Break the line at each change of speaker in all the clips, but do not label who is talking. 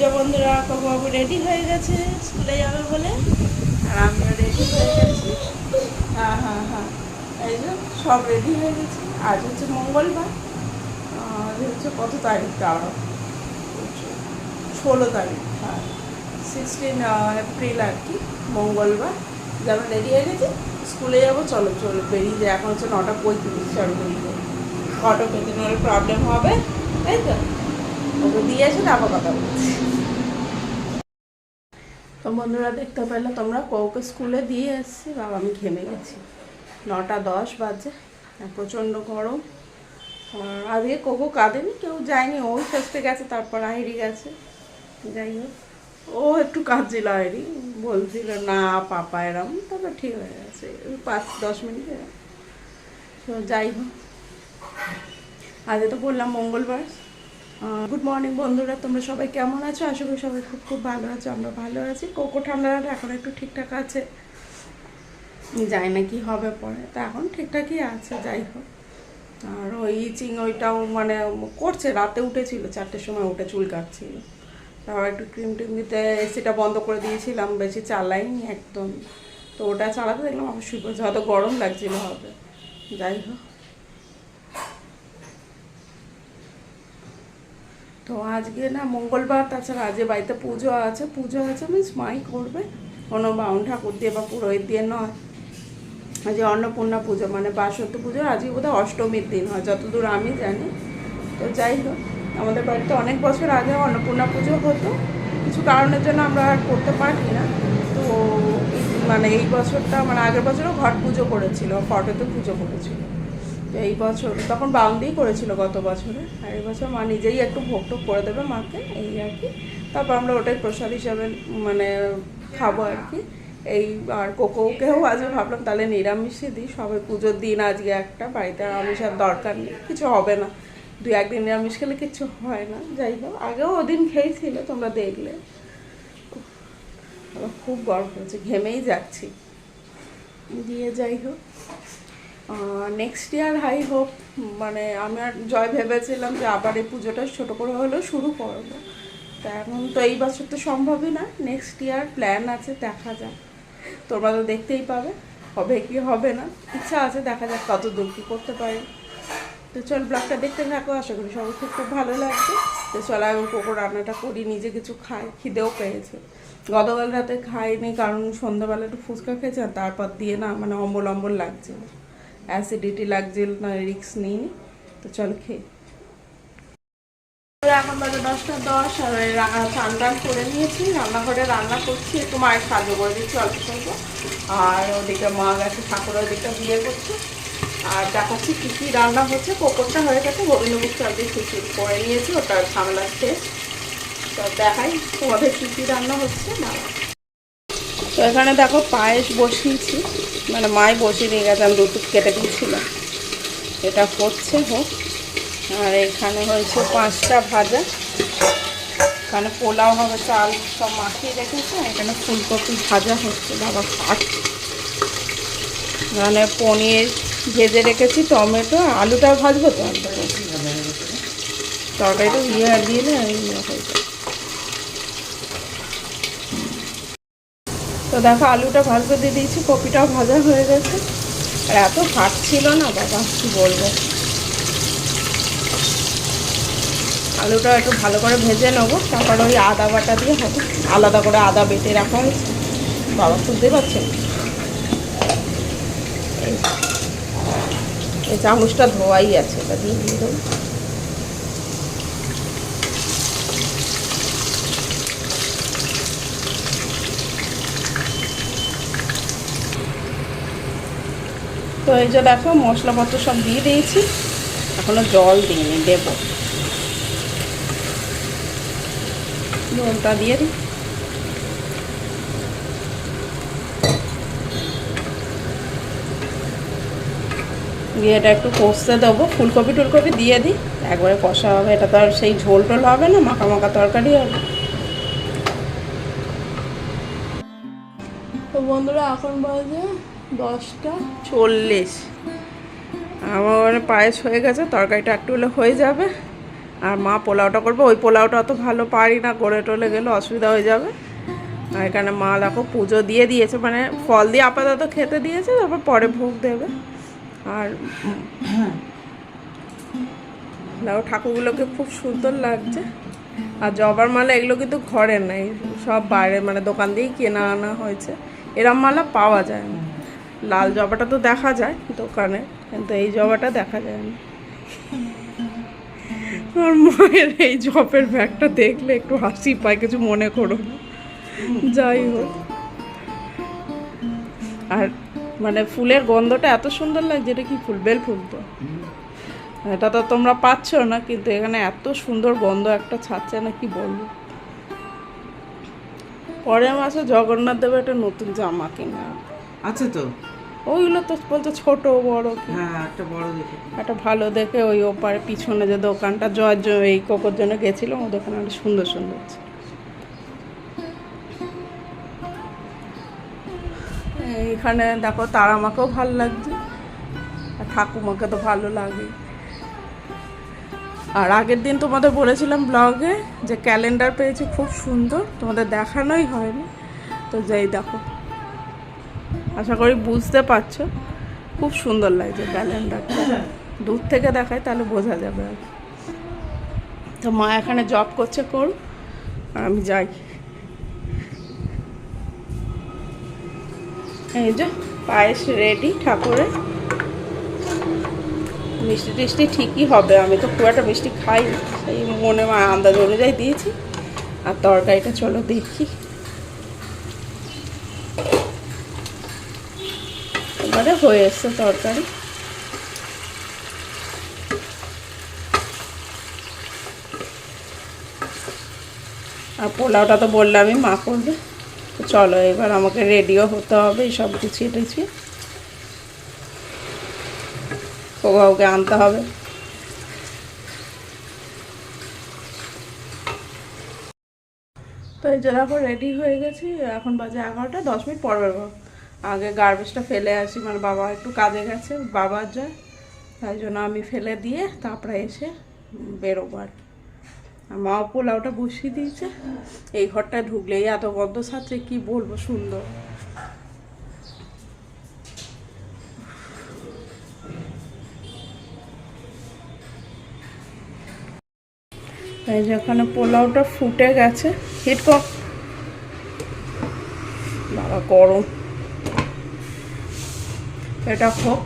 যে বন্ধুরা বাবু রেডি হয়ে গেছে স্কুলে যাবে বলে। আর আমিও রেডি হয়ে গেছি। হ্যাঁ হ্যাঁ হ্যাঁ। এই যে সব রেডি হয়ে গেছে। আজ হচ্ছে মঙ্গলবার। আজ হচ্ছে কত তারিখ তারও ষোলো তারিখ হ্যাঁ। সিক্সটিন এপ্রিল আর কি, মঙ্গলবার। যেমন রেডি হয়ে গেছে, স্কুলে যাব, চলো চলো, বেরিয়ে যায় এখন হচ্ছে নটা পঁয়ত্রিশ চলো বেরিয়ে অটো পেতে প্রবলেম হবে। তাই তো? ওকে দিয়ে এসে কথা বলছি। তো বন্ধুরা দেখতে পেলে, তোমরা কৌকে স্কুলে দিয়ে এসেছি, বাবা আমি ঘেমে গেছি। নটা দশ বাজে প্রচণ্ড গরম। আজকে কোকো কাঁদেনি, কেউ যায়নি ওই ফার্স্টে গেছে, তারপর আইরি গেছে। যাই হোক, ও একটু কাঁদছিল আইরি, বলছিল, না পাপা, এরম। তারপর ঠিক হয়ে গেছে পাঁচ দশ মিনিটে। তো যাই হোক আজকে তো বললাম মঙ্গলবার গুড মর্নিং বন্ধুরা, তোমরা সবাই কেমন আছো? আশা করি সবাই খুব খুব ভালো আছো, আমরা ভালো আছি। কোকো ঠান্ডাটা এখন একটু ঠিকঠাক আছে। যাই না কি হবে পরে, তা এখন ঠিকঠাকই আছে, যাই হোক। আর ওই চিং, ওইটাও মানে করছে, রাতে উঠেছিল, চারটের সময় উঠে চুল কাটছিল। তারপর একটু ক্রিম টিম দিতে এসিটা বন্ধ করে দিয়েছিলাম, বেশি চালাইনি একদম। তো ওটা চালাতে দেখলাম শুয়ে পড়েছে হয়তো গরম লাগছিল হবে। যাই হোক। তো আজকে না মঙ্গলবার, তাছাড়া আজকে বাড়িতে পুজো আছে। পুজো আছে মিন্স মাই করবে। কোনো বাউন ঠাকুর দিয়ে বা পুরোহিত দিয়ে নয়। আজকে অন্নপূর্ণা পুজো মানে বাসন্তী পুজো। আজকে বোধহয় অষ্টমীর দিন হয়, যতদূর আমি জানি। তো যাই হোক, আমাদের বাড়িতে অনেক বছর আগে অন্নপূর্ণা পুজো হতো। কিছু কারণের জন্য আমরা আর করতে পারি না। তো মানে এই বছরটা মানে আগের বছরও ঘট পুজো করেছিল, ফটোতে পুজো করেছিল। এই বছর, তখন বাউন্ডেই করেছিল গত বছরে। আর এই বছর মা নিজেই একটু ভোগ টোগ করে দেবে মাকে, এই আর কি। তারপর আমরা ওটাই প্রসাদ হিসাবে মানে খাব আর কি। এই আর কোকোকেও আজকে ভাবলাম, তাহলে নিরামিষই দিই সবাই পুজোর দিন আজকে একটা, বাড়িতে আমিষ আর দরকার নেই, কিছু হবে না। দু একদিন নিরামিষ খেলে কিছু হয় না, যাই হোক। আগেও ওদিন খেয়েছিল, তোমরা দেখলে। খুব গরম হয়েছে ঘেমেই যাচ্ছি। দিয়ে যাই হোক। নেক্সট ইয়ার হাই হোক মানে আমি আর জয় ভেবেছিলাম যে আবার এই পুজোটা ছোটো করে হলেও শুরু করব। তা এখন তো এই বছর তো সম্ভবই না নেক্সট ইয়ার প্ল্যান আছে, দেখা যাক। তোমরা তো দেখতেই পাবে, হবে কি হবে না। ইচ্ছা আছে, দেখা যাক কত দূর কী করতে পারি। তো চল ব্লগটা দেখতে থাকো, আশা করি সবাই খুব খুব ভালো লাগবে। তো চল আমি কোকো রান্নাটা করি, নিজে কিছু খাই, খিদেও পেয়েছে। গতকাল রাতে খাইনি, কারণ সন্ধ্যাবেলা একটু ফুচকা খেয়েছে তারপর দিয়ে না মানে অম্বল অম্বল লাগছিল। অ্যাসিডিটি লাগছিল না রিক্স নিইনি। তো চল খেয়ে। এখন বাজে দশটা দশ, আর এই রা- চান টান করে নিয়েছি, রান্নাঘরে রান্না করছি, একটু মায়ের সাহায্য করে দিচ্ছি, অল্প স্বল্প। আর ওদিকে মা গেছে ঠাকুরের ওদিকটা বিয়ে করছে। আর দেখাচ্ছি কী কী রান্না হচ্ছে কোকরটা হয়ে গেছে, গোবিন্দভোগ চাল দিয়ে খিচুড়ি করে নিয়েছি, ওটা ঝামেলা শেষ। তো দেখাই তোমাদের কী কী রান্না হচ্ছে, না। তো এখানে দেখো পায়েস বসিয়েছি। মানে মাই বসিয়ে দিয়ে গেছে আমি দুটো কেটে দিয়েছিলাম। এটা হচ্ছে হোক। আর এখানে হয়েছে পাঁচটা ভাজা। এখানে পোলাও হবে চাল সব মাখিয়ে রেখেছে। এখানে ফুলকপি ভাজা হচ্ছে বাবা কাট এখানে পনির ভেজে রেখেছি টমেটো আলুটাও ভাজবো তো? তরকারিটা ইয়ে দিয়ে দিলে হয়ে যাবে। দেখো, আলুটা ভাজতে দিয়ে দিয়েছি, কপিটাও ভাজা হয়ে গেছে। আর এত ভাত ছিল না, বাবা, কি বলব। আলুটা একটু ভালো করে ভেজে নেব, তারপর ওই আদা বাটা দিয়ে হবে। আলাদা করে আদা বেটে রাখা হয়েছে। বাবা শুনতে পাচ্ছেন এই- এই চামচটা ধোয়াই আছে, এটা দিয়ে দিয়ে দেবো। তো এই যে দেখো, মশলাপত্র সব দিয়ে দিয়েছি। এখনও জল দিইনি, দেবো। জলটা দিয়ে দিই। দিয়ে এটা একটু কষতে দেবো। ফুলকপি টুলকপি দিয়ে দিই। একবারে কষা হবে, এটা তো আর সেই ঝোল টোল হবে না, মাখা মাখা তরকারি হবে। তো বন্ধুরা, এখন বাজে দশটা চল্লিশ। আমার মানে পায়েস হয়ে গেছে, তরকারিটা একটু হলে হয়ে যাবে। আর মা পোলাওটা করবে, ওই পোলাওটা অত ভালো পারি না, গড়ে টলে গেলে অসুবিধা হয়ে যাবে। আর এখানে মা দেখো পুজো দিয়ে দিয়েছে মানে ফল দিয়ে আপাতত খেতে দিয়েছে, তারপর পরে ভোগ দেবে। আর দেখো ঠাকুরগুলোকে খুব সুন্দর লাগছে। আর জবার মালা এগুলো কিন্তু ঘরে নেই, সব বাইরে মানে দোকান দিয়েই কেনা আনা হয়েছে। এরম মালা পাওয়া যায় না। লাল জবাটা তো দেখা যায় দোকানে, কিন্তু এই জবাটা দেখা যায় না। আর মায়ের এই জবের ব্যাগটা দেখলে একটু হাসি পায়, কিছু মনে করো না। যাই হোক। আর মানে ফুলের গন্ধটা এত সুন্দর লাগছে এটা কি ফুল, বেল ফুল তো? এটা তো তোমরা পাচ্ছ না, কিন্তু এখানে এত সুন্দর গন্ধ একটা ছাড়ছে না, কি বলব? পরের মাসে জগন্নাথ দেবের একটা নতুন জামা কিনে।
আছে তো?
ওইগুলো তো বলছে ছোট বড়
হ্যাঁ একটা বড় দেখে
একটা ভালো দেখে ওই ওপারে পিছনে যে দোকানটা জয়ের জন্য এই কোকোর জন্য গেছিলাম ওই দোকানে একটা সুন্দর সুন্দর ছিল। এইখানে দেখো তারামাকেও ভালো লাগছে আর ঠাকুমাকে তো ভালো লাগে। আর আগের দিন তোমাদের বলেছিলাম ব্লগে যে ক্যালেন্ডার পেয়েছি খুব সুন্দর তোমাদের দেখানোই হয়নি। তো যাই দেখো। আশা করি বুঝতে পারছ। খুব সুন্দর লাগছে ক্যালেন্ডারটা দূর থেকে দেখায় তাহলে বোঝা যাবে আর তো মা এখানে জব করছে করুন আর আমি যাই। এই যে পায়েস রেডি ঠাকুরের। মিষ্টি টিষ্টি ঠিকই হবে, আমি তো খুব একটা মিষ্টি খাই। এই মনে আন্দাজ অনুযায়ী দিয়েছি। আর তরকারিটা চলো দেখি এবারে হয়ে এসছে তরকারি। আর পোলাওটা তো বললামই মা করবে। চলো এবার আমাকে রেডিও হতে হবে সব গুছিয়ে টুছিয়ে। ওকে আনতে হবে। তো এই যে রেডি হয়ে গেছি। এখন বাজে এগারোটা, দশ মিনিট পর বেরোবো আগে গার্বেজটা ফেলে আসি মানে বাবা একটু কাজে গেছে বাবার যায়, তাই জন্য আমি ফেলে দিয়ে তারপরে এসে বেরোবো আর কি। আর মা পোলাওটা বসিয়ে দিয়েছে, এই ঘরটায় ঢুকলেই এত গন্ধ ছাড়ছে, কি বলব সুন্দর। এই যে ওখানে পোলাওটা ফুটে গেছে, হিট কর বাবা গরম। এটা হোক।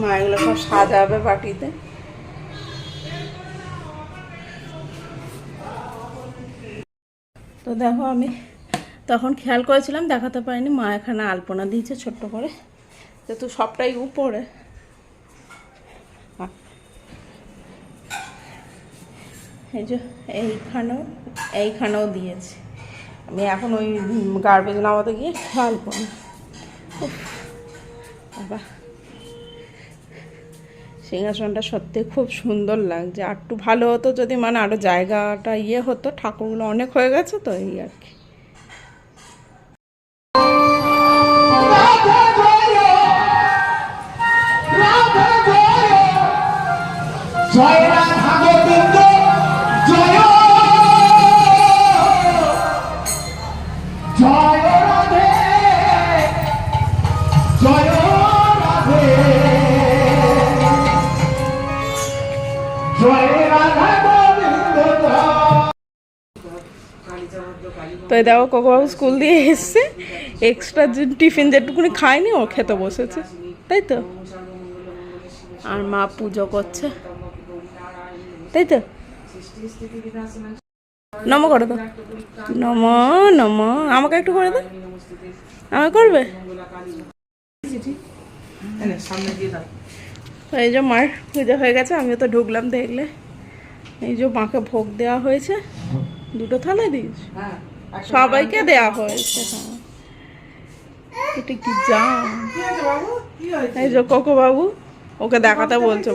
মা, এগুলো সব সাজাবে বাটিতে। তো দেখো আমি তখন খেয়াল করেছিলাম, দেখাতে পারিনি। মা এখানে আলপনা দিয়েছে ছোট্ট করে। যেহেতু সবটাই উপরে। এই যে এইখানেও এইখানেও দিয়েছে। আমি এখন ওই গার্বেজ নামাতে গিয়ে খেয়াল করি বাবা। সিংহাসনটা সত্যি খুব সুন্দর লাগছে। আর একটু ভালো হতো যদি মানে আরও জায়গাটা ইয়ে হতো, ঠাকুরগুলো অনেক হয়ে গেছে তো এই আর কি।
জয় রাধা
তো এই দেখো কোকোবাবু স্কুল দিয়ে এসছে। এক্সট্রা যে টিফিন যেটুকুনি খায়নি, ও খেতে বসেছে। তাই তো? আর মা পুজো করছে। তাই তো? নম করে দাও নম নম। আমাকে একটু করে দাও। আমাকে করবে? এই যে মার পুজো হয়ে গেছে, আমিও তো ঢুকলাম দেখলে। এই যে মাকে ভোগ দেওয়া হয়েছে। দুটো থালায় দিস
হ্যাঁ
সবাইকে দেওয়া হয়েছে হ্যাঁ। এই যে ওকে দেখাতে বলছে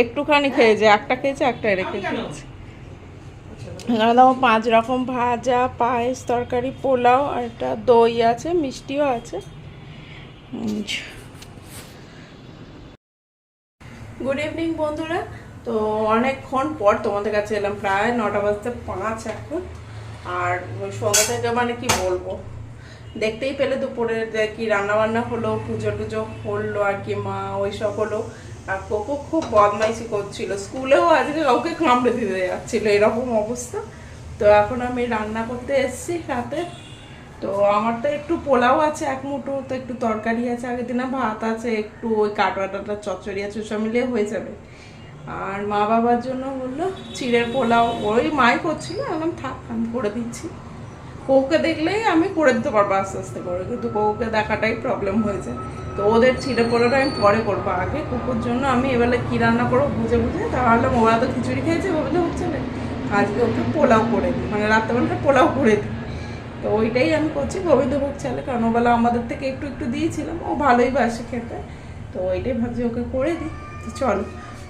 একটুখানি খেয়েছে, একটা খেয়েছে একটা খেয়েছে। পাঁচ রকম ভাজা, পায়েস, তরকারি, পোলাও, আর একটা দই আছে, মিষ্টিও আছে। গুড ইভিনিং বন্ধুরা। তো অনেকক্ষণ পর তোমাদের কাছে এলাম, প্রায় নটা বাজতে পাঁচ এখন। আর সন্ধ্যা থেকে মানে কি বলব? দেখতেই পেলে দুপুরে কি রান্না বান্না হলো পুজো টুজো করল আর কি মা ওই সব হলো। আর কোকো খুব বদমাইশি করছিল। স্কুলেও আজকে কাউকে কামড়ে দিতে যাচ্ছিল, এরকম অবস্থা। তো এখন আমি রান্না করতে এসেছি রাতে। তো আমার তো একটু পোলাও আছে, এক মুঠো, তো একটু তরকারি আছে, আগের দিনে ভাত আছে, একটু ওই কাটা টাটা চচ্চড়ি আছে মিলিয়ে হয়ে যাবে। আর মা বাবার জন্য বলল, চিড়ের পোলাও। ওই মাই করছিল আমি থাক, আমি করে দিচ্ছি। কৌকে দেখলেই আমি করে দিতে পারব আস্তে আস্তে করে, কিন্তু কৌকে দেখাটাই প্রবলেম হয়েছে। তো ওদের চিড়ে পোলাটা আমি পরে করব আগে। কুকুর জন্য আমি এবারে কী রান্না করব বুঝে বুঝে তাহলে ওরা তো খিচুড়ি খেয়েছে ভাবলে হচ্ছে না। আজকে ওকে পোলাও করে দিই মানে রাত্রেবেলাটা পোলাও করে দিই। তো ওইটাই আমি করছি গোবিন্দভোগ চালে, কারণ ওবেলা আমাদের থেকে একটু একটু দিয়েছিলাম, ও ভালোই বাসে খেতে। তো ওইটাই ভাবছি ওকে করে দিই। চলো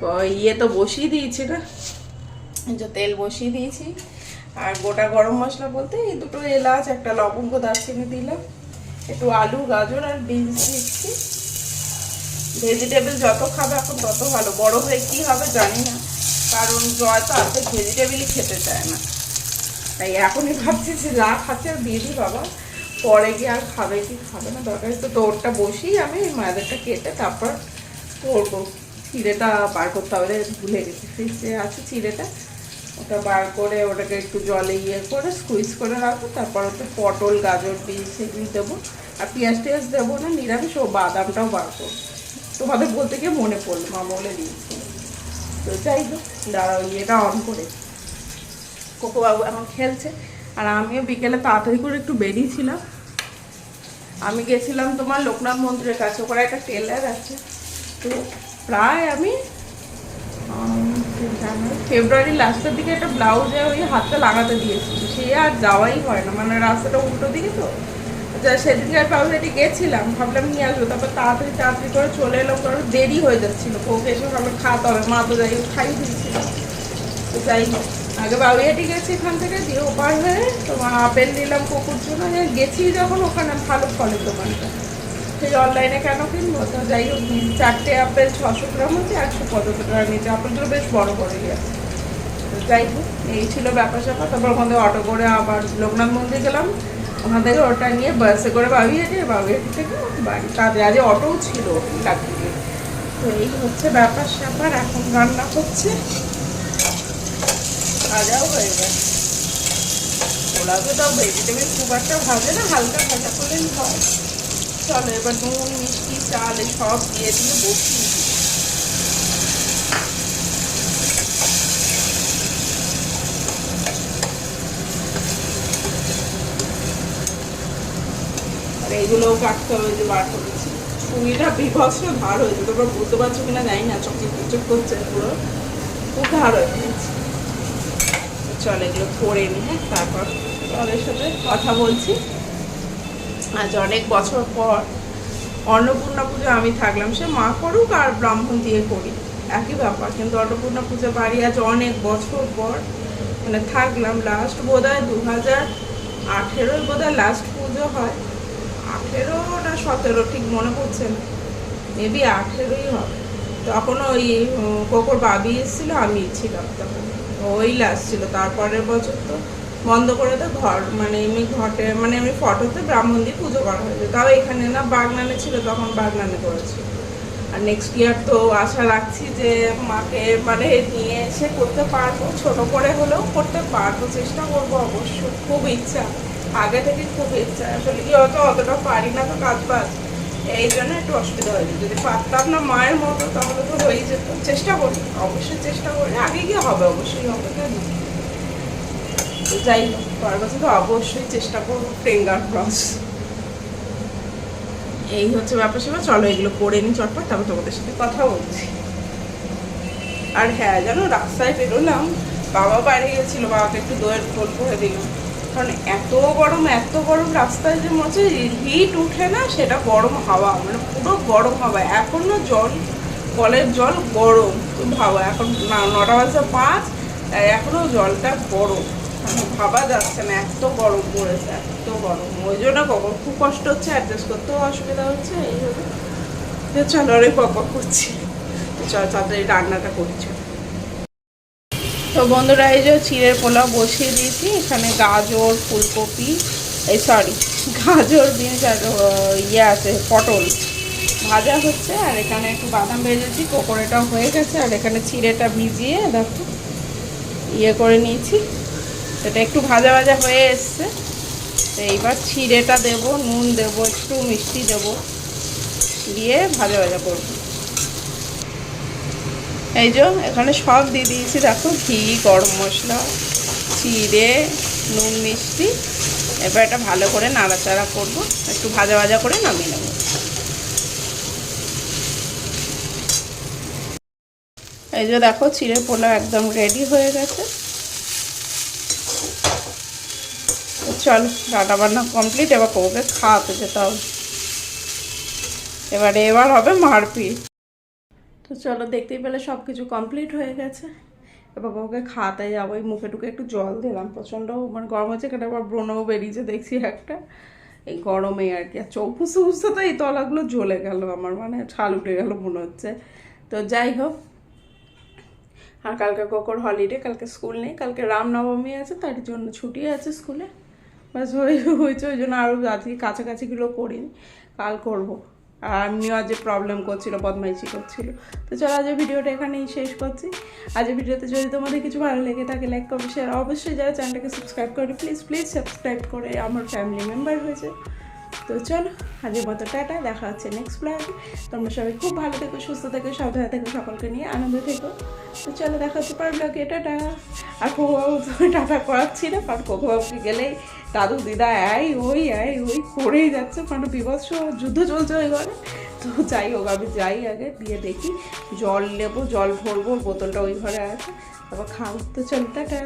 ইয়ে তো বসিয়ে দিয়েছি না? যে তেল বসিয়ে দিয়েছি। আর গোটা গরম মশলা বলতে এই দুটো এলাচ, একটা লবঙ্গ, দারচিনি দিলাম। একটু আলু, গাজর আর বিনস দিচ্ছি। ভেজিটেবল যত খাবে এখন তত ভালো। বড় হয়ে কি হবে জানি না। কারণ জয় তো আজকে ভেজিটেবলই খেতে চায় না। তাই এখনই ভাবছি যে যা খাচ্ছে আর দিয়ে বাবা। পরে গিয়ে আর খাবে কি খাবে না? দরকার তো তোরটা বসিয়ে আমি ওই কেটে তারপর করব। চিড়েটা বার করতে হবে, ভুলে গেছি ফ্রিজে আছে চিড়েটা। ওটা বার করে ওটাকে একটু জলে ইয়ে করে স্কুইজ করে রাখব, তারপর ওতে পটল, গাজর, বিনস সেগুলি দেবো। আর পেঁয়াজ টেয়াজ দেবো না, নিরামিষ ও বাদামটাও বার করব। তোমাদের বলতে গিয়ে মনে পড়ল, মা বলে দিয়েছি। তো যাই হোক, দাঁড়াও, ইয়েটা অন করে। কোকো বাবু এখন খেলছে, আর আমিও বিকেলে তাড়াতাড়ি করে একটু বেরিয়েছিলাম। আমি গেছিলাম তোমার লোকনাথ মন্দিরের কাছে ওখানে একটা টেলার আছে। তো প্রায় আমি ফেব্রুয়ারি লাস্টের দিকে একটা ব্লাউজে ওই হাতটা লাগাতে দিয়েছি। সে আর যাওয়াই হয় না মানে রাস্তাটা উল্টো দিকে তো। যা সেদিনকে আমি অলরেডি গেছিলাম ভাবলাম নিয়ে আসব তারপর তাড়াতাড়ি তাড়াতাড়ি করে চলে এলাম কারণ দেরি হয়ে যাচ্ছিল। কোকে এসে ভাবলাম খাওয়াতে হবে মা তো যাই খাই দিয়েছিল। তো যাই হোক আগে বাবুইহাটি গেছি এখান থেকে দিয়ে ওপার হয়ে তোমার আপেল নিলাম কুকুর জন্য গেছি যখন ওখানে ভালো ফলের দোকানটা। সেই অনলাইনে কেন কিনবো? তো যাই হোক চারটে আপেল ছশো গ্রাম হচ্ছে একশো পঁচাত্তর টাকা নিচে আপেলগুলো বেশ বড় বড়ই আছে। যাই হোক, এই ছিল ব্যাপার স্যাপার। তারপর ওখান থেকে অটো করে আবার লোকনাথ মন্দির গেলাম। ওখান থেকে ওটা নিয়ে বাসে করে বাবুইহাটি বাবুইহাটি থেকে বাড়ি। কাজে আজ অটোও ছিল লাগিয়ে তো এই হচ্ছে ব্যাপার স্যাপার। এখন রান্না করছে ভাজাও হয়ে গেছে। ওরা তো তাও ভেজিটেবিল খুব একটা ভাজে না, হালকা ভাজা করলেই হয়। চলো, এবার নুন, মিষ্টি, চাল সব দিয়ে দিয়ে বসিয়ে এইগুলোও কাটতে হবে যে বার করেছি ছুরিটা বিভৎস ধার হয়েছে, তোমরা বুঝতে পারছ কিনা জানি না, চকচক চকচক করছে পুরো। খুব ধার হয়ে গেছে চল, এগুলো করে নি হ্যাঁ তারপর তোমাদের সাথে কথা বলছি। আজ অনেক বছর পর অন্নপূর্ণা পুজো আমি থাকলাম। সে মা করুক আর ব্রাহ্মণ দিয়ে করি। একই ব্যাপার, কিন্তু অন্নপূর্ণা পুজো বাড়ি আজ অনেক বছর পর। মানে থাকলাম লাস্ট বোধ হয় দু হাজার আঠেরোই বোধ হয় লাস্ট পুজো হয়। আঠেরো না সতেরো, ঠিক মনে পড়ছে না। মেবি আঠেরোই হবে। তখন ওই কোকর বাবি এসেছিল আমি ছিলাম তখন। ওই লাস্ট ছিল, তারপরের বছর তো বন্ধ করে তো ঘর মানে এমনি ঘটে মানে এমনি ফটোতে ব্রাহ্মণ দিয়ে পুজো করা হয়েছে। তাও এখানে না বাগনানে ছিল, তখন বাগনানে করেছি। আর নেক্সট ইয়ার তো আশা রাখছি যে মাকে মানে নিয়ে এসে করতে পারব, ছোট করে হলেও করতে পারব, চেষ্টা করব অবশ্য খুব ইচ্ছা, আগে থেকে খুব ইচ্ছা। আসলে কি হয়তো অতটা পারি না তো কাজ বাজ এই জন্য একটু অসুবিধা হয়েছে যদি পারতাম না মায়ের মতো, তাহলে তো হয়েই যেত। চেষ্টা করি, অবশ্যই চেষ্টা করি। আগে গিয়ে হবে, অবশ্যই হবে, কেন? তো যাই হোক তো অবশ্যই চেষ্টা করব ফিঙ্গার ক্রস এই হচ্ছে ব্যাপার সেবা চলো এগুলো করে নিই চটপট, তারপর তোমাদের সাথে কথা বলছি। আর হ্যাঁ জানো, রাস্তায় বেরোলাম, বাবা বাড়ি গেছিল, বাবাকে একটু দইয়ের ফোন করে দিলাম। কারণ এত গরম এত গরম রাস্তায় যে মনে হিট উঠে না, সেটা গরম হাওয়া মানে পুরো গরম হাওয়া। এখনও জল, কলের জল গরম তুমি ভাবো এখন নটা বাজে পাঁচ আর এখনও জলটা গরম। ভাবা যাচ্ছে না, এত গরম পড়েছে, এত গরম। ওই জন্য কখন খুব কষ্ট হচ্ছে অ্যাডজাস্ট করতেও অসুবিধা হচ্ছে, এই জন্য। চলো অনেক বক করছি। চল, তাড়াতাড়ি রান্নাটা করছি তো বন্ধুরা, এই যে চিড়ের পোলাও বসিয়ে দিয়েছি, এখানে গাজর, ফুলকপি, এই সরি গাজর, বিনস আর ইয়ে আছে, পটল ভাজা হচ্ছে, আর এখানে একটু বাদাম ভেজেছি, পকোড়াটাও হয়ে গেছে, আর এখানে চিড়েটা ভিজিয়ে, দেখো ইয়ে করে নিয়েছি। এটা একটু ভাজা ভাজা হয়ে এসছে। তো এইবার ছিঁড়েটা দেব, নুন দেব, একটু মিষ্টি দেব। দিয়ে ভাজা ভাজা করব। এই যে এখানে সব দিয়ে দিয়েছি, দেখো ঘি, গরম মশলা, চিড়ে, নুন, মিষ্টি। এবার এটা ভালো করে নাড়াচাড়া করব, একটু ভাজা ভাজা করে নামিয়ে নেব। এই যে দেখো চিড়ে পোলাও একদম রেডি হয়ে গেছে তো চল রান্না বান্না কমপ্লিট এবার কৌকে খাওয়াতে যেতে হবে। এবারে এবার হবে মারপিট। তো চলো, দেখতেই পেলে সব কিছু কমপ্লিট হয়ে গেছে। এবার ওকে খাওয়াতে যাব। এই মুখে টুকে একটু জল দিলাম। প্রচণ্ড মানে গরম হচ্ছে কেটে আবার ব্রণও বেরিয়েছে, দেখছি একটা। এই গরমে আর কি। আর চোখ বুঝতে বুঝতে তো এই তলাগুলো জ্বলে গেল আমার মানে ছাল উঠে গেল মনে হচ্ছে। তো যাই হোক, আর কালকে কোকর হলিডে কালকে স্কুল নেই, কালকে রামনবমী আছে, তার জন্য ছুটি আছে স্কুলে ব্যাস হয়ে হয়েছে, ওই জন্য আরও আজকে কাছাকাছিগুলো করিনি। কাল করব। আর আমিও আজ প্রবলেম করছিল, বদমাইশি করছিল। তো চলো আজ ভিডিওটা এখানেই শেষ করছি। আজ ভিডিওতে যদি তোমাদের কিছু ভালো লেগে থাকে লাইক করবে শেয়ার অবশ্যই যারা চ্যানেলটাকে সাবস্ক্রাইব করে প্লিজ প্লিজ সাবস্ক্রাইব করে আমার ফ্যামিলি মেম্বার হয়েছে। তো চলো আজের মতো টাটা, দেখা হচ্ছে নেক্সট ব্লগে তোমরা সবাই খুব ভালো থেকো, সুস্থ থেকো, সাবধানে থেকো, সকলকে নিয়ে আনন্দ থেকো। তো চলো, দেখা হচ্ছে পর ব্লগে টাটা। আর কোকোবাবু তুমি টাটা করাচ্ছি না, কারণ কোকোবাবুকে গেলেই দাদু, দিদা, এই, ওই এই, ওই করেই যাচ্ছে মানে বিভৎস যুদ্ধ চলছে ওই ঘরে। তো যাই হোক, আমি যাই আগে, দিয়ে দেখি, জল নেব, জল ভরবো, বোতলটা ওই ঘরে আছে। তারপর খাও তো চল, টাটা।